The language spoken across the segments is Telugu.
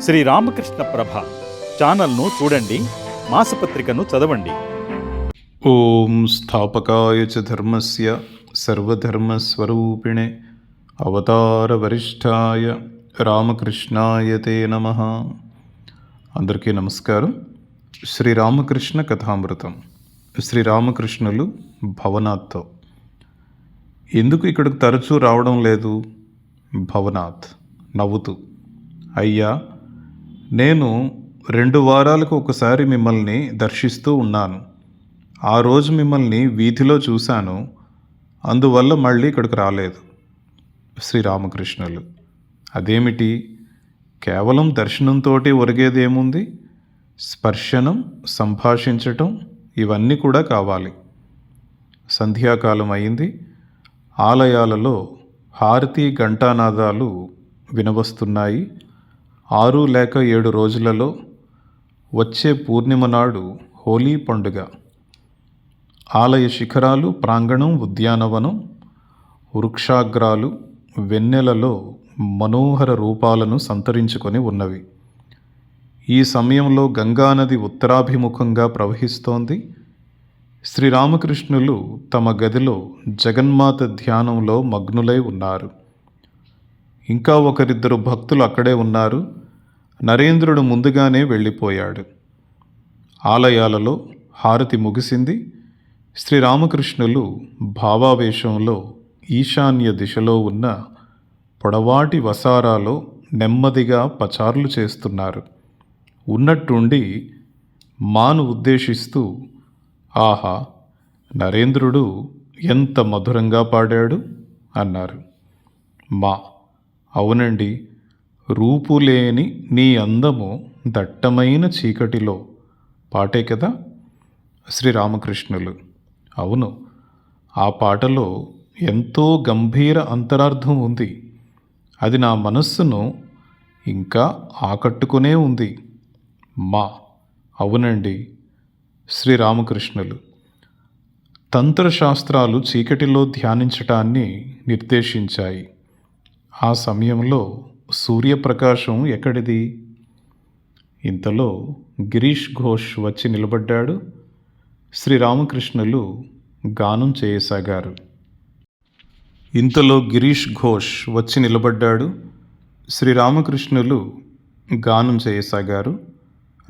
శ్రీ రామకృష్ణ ప్రభ ఛానల్ను చూడండి మాసపత్రికను చదవండి. ఓం స్థాపకాయ చ ధర్మస్య సర్వధర్మస్వరూపిణే అవతారవరిష్ఠాయ రామకృష్ణాయ తే నమ. అందరికీ నమస్కారం. శ్రీరామకృష్ణ కథామృతం. శ్రీరామకృష్ణులు భవనాథ్తో ఎందుకు ఇక్కడికి తరచూ రావడం లేదు? భవనాథ్. నవ్వుతూ. అయ్యా నేను రెండు వారాలకు ఒకసారి మిమ్మల్ని దర్శిస్తూ ఉన్నాను. ఆ రోజు మిమ్మల్ని వీధిలో చూశాను. అందువల్ల మళ్ళీ ఇక్కడికి రాలేదు. శ్రీరామకృష్ణులు అదేమిటి? కేవలం దర్శనంతోటి ఒరిగేదేముంది స్పర్శనం సంభాషించటం ఇవన్నీ కూడా కావాలి. సంధ్యాకాలం అయింది. ఆలయాలలో హారతి ఘంటానాదాలు వినవస్తున్నాయి. ఆరు లేక ఏడు రోజులలో వచ్చే పూర్ణిమ నాడు హోలీ పండుగ. ఆలయ శిఖరాలు ప్రాంగణం ఉద్యానవనం వృక్షాగ్రాలు వెన్నెలలో మనోహర రూపాలను సంతరించుకొని ఉన్నవి. ఈ సమయంలో గంగానది ఉత్తరాభిముఖంగా ప్రవహిస్తోంది. శ్రీరామకృష్ణులు తమ గదిలో జగన్మాత ధ్యానంలో మగ్నులై ఉన్నారు. ఇంకా ఒకరిద్దరు భక్తులు అక్కడే ఉన్నారు. నరేంద్రుడు ముందుగానే వెళ్ళిపోయాడు. ఆలయాలలో హారతి ముగిసింది. శ్రీరామకృష్ణులు భావావేశంలో ఈశాన్య దిశలో ఉన్న పొడవాటి వసారాలో నెమ్మదిగా పచార్లు చేస్తున్నారు. ఉన్నట్టుండి మాను ఉద్దేశిస్తూ ఆహా నరేంద్రుడు ఎంత మధురంగా పాడాడు అన్నారు. మా అవునండి. రూపులేని నీ అందము దట్టమైన చీకటిలో. పాటే కదా? శ్రీరామకృష్ణులు. అవును. ఆ పాటలో ఎంతో గంభీర అంతరార్థం ఉంది. అది నా మనస్సును ఇంకా ఆకట్టుకునే ఉంది. మా. అవునండి. శ్రీరామకృష్ణులు. తంత్రశాస్త్రాలు చీకటిలో ధ్యానించటాన్ని నిర్దేశించాయి. ఆ సమయంలో సూర్యప్రకాశం ఎక్కడిది? ఇంతలో గిరీష్ ఘోష్ వచ్చి నిలబడ్డాడు. శ్రీరామకృష్ణులు గానం చేయసాగారు. ఇంతలో గిరీష్ ఘోష్ వచ్చి నిలబడ్డాడు. శ్రీరామకృష్ణులు గానం చేయసాగారు.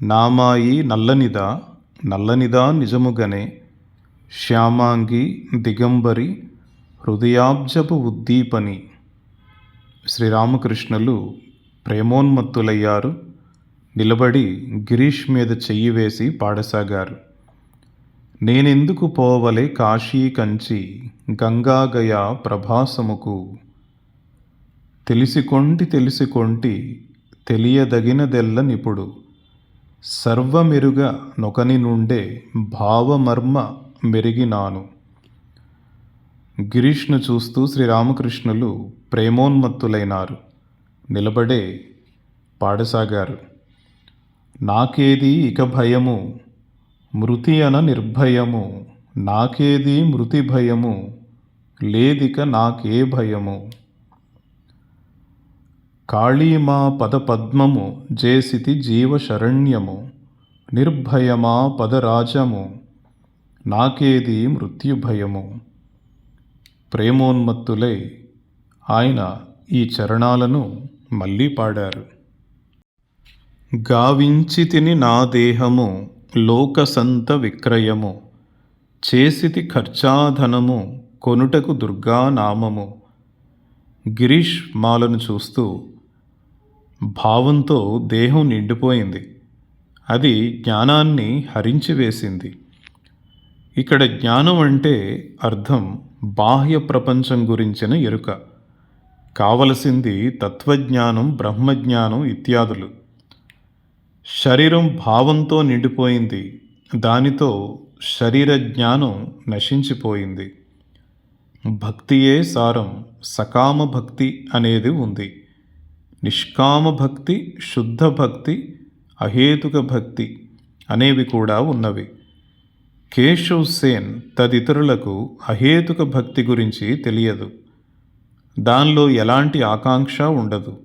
నామాయి నల్లనిదా నల్లనిదా నిజముగనే శ్యామాంగి దిగంబరి హృదయాబ్జపు ఉద్దీపని శ్రీరామకృష్ణులు ప్రేమోన్మత్తులయ్యారు. నిలబడి గిరీష్ మీద చెయ్యి వేసి పాడసాగారు. నేనెందుకు పోవలే కాశీ కంచి గంగాగయ ప్రభాసముకు? తెలిసికొంటి తెలిసికొంటి తెలియదగినదెల్ల నిపుడు సర్వమెరుగ నొకని నుండే భావమర్మ మెరిగినాను. గిరీష్ను చూస్తూ శ్రీరామకృష్ణులు ప్రేమోన్మత్తులైనారు. నిలబడే పాడసాగారు. నాకేది ఇక భయము మృతి అన నిర్భయము నాకేది మృతి భయము లేదిక నాకే భయము. కాళీమా పదపద్మము జేసితి జీవశరణ్యము నిర్భయమా పదరాజము నాకేది మృత్యుభయము. ప్రేమోన్మత్తులై ఆయన ఈ చరణాలను మళ్ళీ పాడారు. గావించి తిని నా దేహము లోకసంత విక్రయము చేసితి ఖర్చాధనము కొనుటకు దుర్గానామము గిరీష్ మాలను చూస్తూ భావంతో దేహం నిండిపోయింది. అది జ్ఞానాన్ని హరించివేసింది ఇక్కడ జ్ఞానం అంటే అర్థం బాహ్య ప్రపంచం గురించిన ఎరుక. కావలసింది తత్వజ్ఞానం బ్రహ్మజ్ఞానం ఇత్యాదులు. శరీరం భావంతో నిండిపోయింది. దానితో శరీర జ్ఞానం నశించిపోయింది. భక్తియే సారం. సకామ భక్తి అనేది ఉంది. నిష్కామ భక్తి శుద్ధ భక్తి అహేతుక భక్తి అనేవి కూడా ఉన్నవి. కేశవ్ సేన్ తదితరులకు అహేతుక భక్తి గురించి తెలియదు. దానిలో ఎలాంటి ఆకాంక్ష ఉండదు.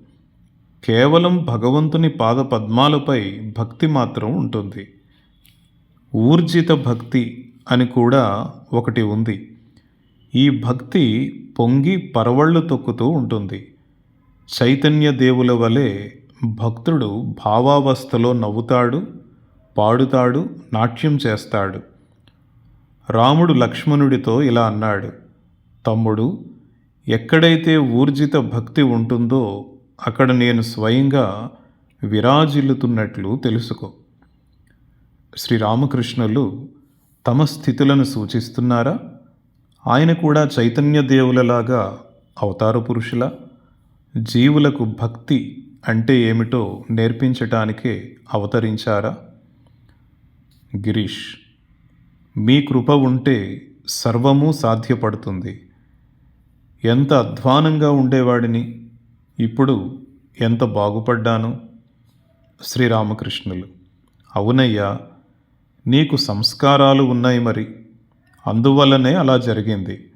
కేవలం భగవంతుని పాద పద్మాలపై భక్తి మాత్రం ఉంటుంది. ఊర్జిత భక్తి అని కూడా ఒకటి ఉంది. ఈ భక్తి పొంగి పరవళ్ళు తొక్కుతూ ఉంటుంది. చైతన్య దేవుల వలె భక్తుడు భావావస్థలో నవ్వుతాడు పాడుతాడు నాట్యం చేస్తాడు. రాముడు లక్ష్మణుడితో ఇలా అన్నాడు తమ్ముడు ఎక్కడైతే ఊర్జిత భక్తి ఉంటుందో అక్కడ నేను స్వయంగా విరాజిల్లుతున్నట్లు తెలుసుకో. శ్రీరామకృష్ణులు తమ స్థితులను సూచిస్తున్నారా? ఆయన కూడా చైతన్య దేవులలాగా అవతార పురుషుల? జీవులకు భక్తి అంటే ఏమిటో నేర్పించటానికే అవతరించారా? గిరీష్ మీ కృప ఉంటే సర్వము సాధ్యపడుతుంది. ఎంత అధ్వానంగా ఉండేవాడిని ఇప్పుడు ఎంత బాగుపడ్డాను. శ్రీరామకృష్ణులు అవునయ్యా నీకు సంస్కారాలు ఉన్నాయి మరి. అందువల్లనే అలా జరిగింది.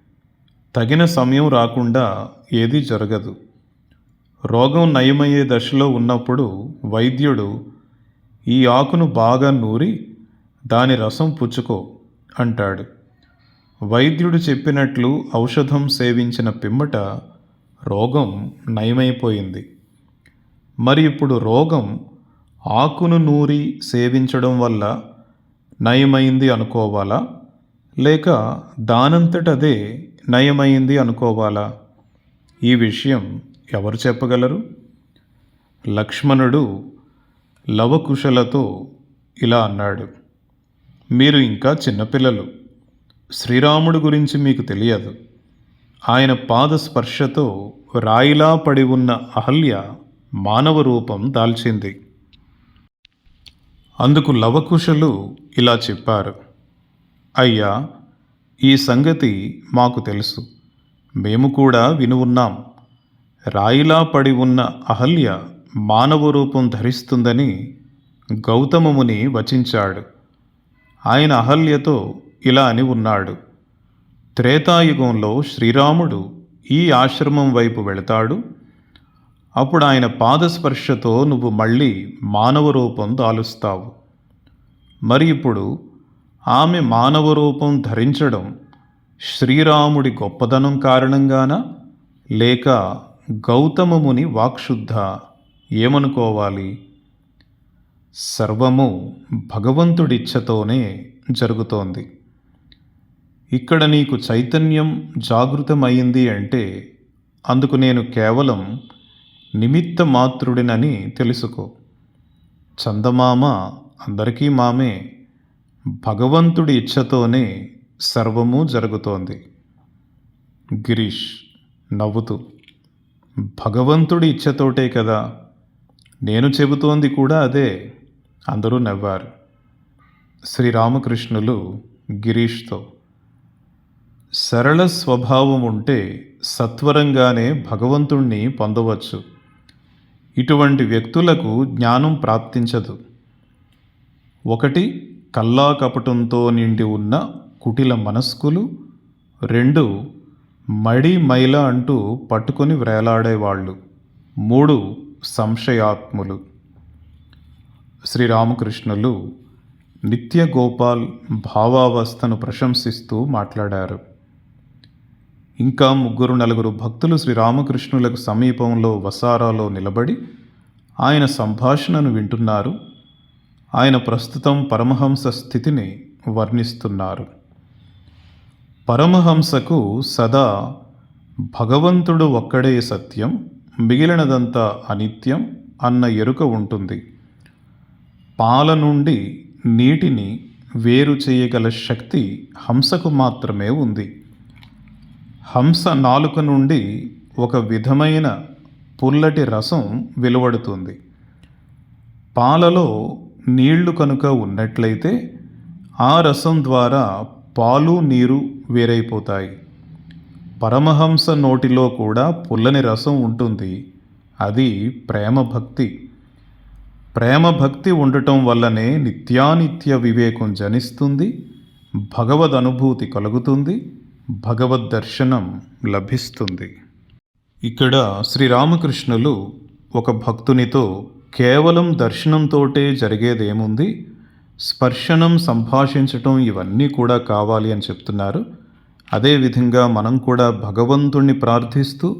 తగిన సమయం రాకుండా ఏదీ జరగదు. రోగం నయమయ్యే దశలో ఉన్నప్పుడు వైద్యుడు ఈ ఆకును బాగా నూరి దాని రసం పుచ్చుకో. అంటాడు. వైద్యుడు చెప్పినట్లు ఔషధం సేవించిన పిమ్మట రోగం నయమైపోయింది. మరి ఇప్పుడు రోగం ఆకును నూరి సేవించడం వల్ల నయమైంది అనుకోవాలా? లేక దానంతటదే నయమైంది అనుకోవాలా? ఈ విషయం ఎవరు చెప్పగలరు? లక్ష్మణుడు లవకుశలతో ఇలా అన్నాడు. మీరు ఇంకా చిన్నపిల్లలు. శ్రీరాముడు గురించి మీకు తెలియదు. ఆయన పాద స్పర్శతో రాయిలా పడి ఉన్న అహల్య మానవ రూపం దాల్చింది. అందుకు లవకుశలు ఇలా చెప్పారు. అయ్యా ఈ సంగతి మాకు తెలుసు. మేము కూడా విని ఉన్నాం. రాయిలా పడి ఉన్న అహల్య మానవ రూపం ధరిస్తుందని గౌతమముని వచించాడు. ఆయన అహల్యతో ఇలా అని ఉన్నాడు. త్రేతాయుగంలో శ్రీరాముడు ఈ ఆశ్రమం వైపు వెళతాడు. అప్పుడు ఆయన పాదస్పర్శతో నువ్వు మళ్ళీ మానవ రూపం దాలుస్తావు. మరి ఇప్పుడు ఆమె మానవ రూపం ధరించడం శ్రీరాముడి గొప్పదనం కారణంగానా? లేక గౌతమముని వాక్శుద్ధ ఏమనుకోవాలి? సర్వము భగవంతుడిచ్ఛతోనే జరుగుతోంది. ఇక్కడ నీకు చైతన్యం జాగృతమైంది అంటే అందుకు నేను కేవలం నిమిత్త మాత్రుడినని తెలుసుకో. చందమామ అందరికీ మామే భగవంతుడి ఇచ్ఛతోనే సర్వము జరుగుతోంది. గిరీష్ నవ్వుతూ భగవంతుడి ఇచ్ఛతోటే కదా? నేను చెబుతోంది కూడా అదే. అందరూ నవ్వారు. శ్రీరామకృష్ణులు గిరీష్తో సరళ స్వభావం ఉంటే సత్వరంగానే భగవంతుణ్ణి పొందవచ్చు. ఇటువంటి వ్యక్తులకు జ్ఞానం ప్రాప్తించదు. ఒకటి కల్లా కపటంతో నిండి ఉన్న కుటిల మనస్కులు. రెండు మడి మైల అంటూ పట్టుకొని వ్రేలాడేవాళ్ళు మూడు సంశయాత్ములు. శ్రీరామకృష్ణులు నిత్య గోపాల్ భావావస్థను ప్రశంసిస్తూ మాట్లాడారు. ఇంకా ముగ్గురు నలుగురు భక్తులు శ్రీరామకృష్ణులకు సమీపంలో వసారాలో నిలబడి ఆయన సంభాషణను వింటున్నారు. ఆయన ప్రస్తుతం పరమహంస స్థితిని వర్ణిస్తున్నారు. పరమహంసకు సదా భగవంతుడు ఒక్కడే సత్యం మిగిలినదంతా అనిత్యం అన్న ఎరుక ఉంటుంది. పాల నుండి నీటిని వేరు చేయగల శక్తి హంసకు మాత్రమే ఉంది. హంస నాలుక నుండి ఒక విధమైన పుల్లటి రసం వెలువడుతుంది. పాలలో నీళ్ళు కనుక ఉన్నట్లయితే ఆ రసం ద్వారా పాలు నీరు వేరైపోతాయి. పరమహంస నోటిలో కూడా పుల్లని రసం ఉంటుంది. అది ప్రేమ భక్తి ప్రేమ భక్తి ఉండటం వల్లనే నిత్యానిత్య వివేకం జనిస్తుంది భగవద్ అనుభూతి కలుగుతుంది భగవద్ దర్శనం లభిస్తుంది. ఇక్కడ శ్రీరామకృష్ణులు ఒక భక్తునితో కేవలం దర్శనంతోటే జరిగేదేముంది? స్పర్శనం సంభాషించటం ఇవన్నీ కూడా కావాలి అని చెప్తున్నారు. అదేవిధంగా మనం కూడా భగవంతుణ్ణి ప్రార్థిస్తూ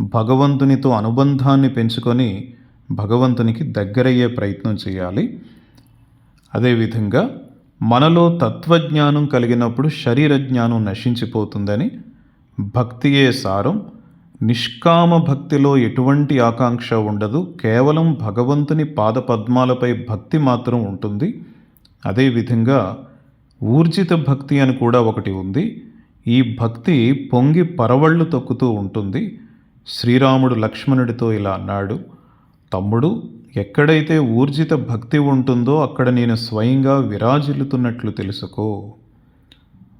భగవంతునితో అనుబంధాన్ని పెంచుకొని భగవంతునికి దగ్గరయ్యే ప్రయత్నం చేయాలి. అదేవిధంగా మనలో తత్వజ్ఞానం కలిగినప్పుడు శరీర జ్ఞానం నశించిపోతుందని భక్తియే సారం. నిష్కామ భక్తిలో ఎటువంటి ఆకాంక్ష ఉండదు. కేవలం భగవంతుని పాదపద్మాలపై భక్తి మాత్రం ఉంటుంది. అదేవిధంగా ఊర్జిత భక్తి అని కూడా ఒకటి ఉంది. ఈ భక్తి పొంగి పరవళ్ళు తొక్కుతూ ఉంటుంది. శ్రీరాముడు లక్ష్మణుడితో ఇలా అన్నాడు. తమ్ముడు ఎక్కడైతే ఊర్జిత భక్తి ఉంటుందో అక్కడ నేను స్వయంగా విరాజిల్లుతున్నట్లు తెలుసుకో.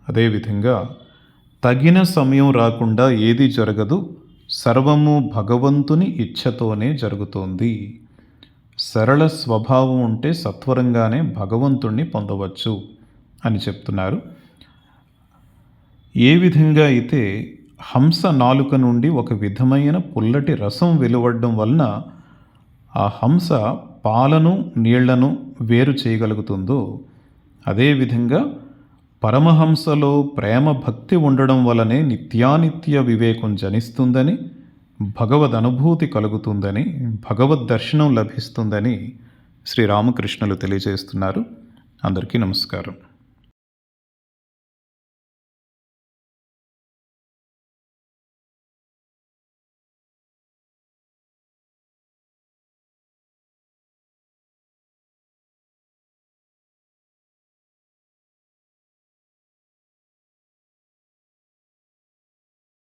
అదేవిధంగా తగిన సమయం రాకుండా ఏది జరగదు సర్వము భగవంతుని ఇచ్ఛతోనే జరుగుతోంది. సరళ స్వభావం ఉంటే సత్వరంగానే భగవంతుణ్ణి పొందవచ్చు అని చెప్తున్నారు. ఏ విధంగా అయితే హంస నాలుక నుండి ఒక విధమైన పుల్లటి రసం వెలువడడం వలన ఆ హంస పాలను నీళ్ళను వేరు చేయగలుగుతుందో అదేవిధంగా పరమహంసలో ప్రేమ భక్తి ఉండడం వలనే నిత్యానిత్య వివేకం జనిస్తుందని భగవద్ అనుభూతి కలుగుతుందని భగవద్ దర్శనం లభిస్తుందని శ్రీరామకృష్ణులు తెలియజేస్తున్నారు. అందరికీ నమస్కారం.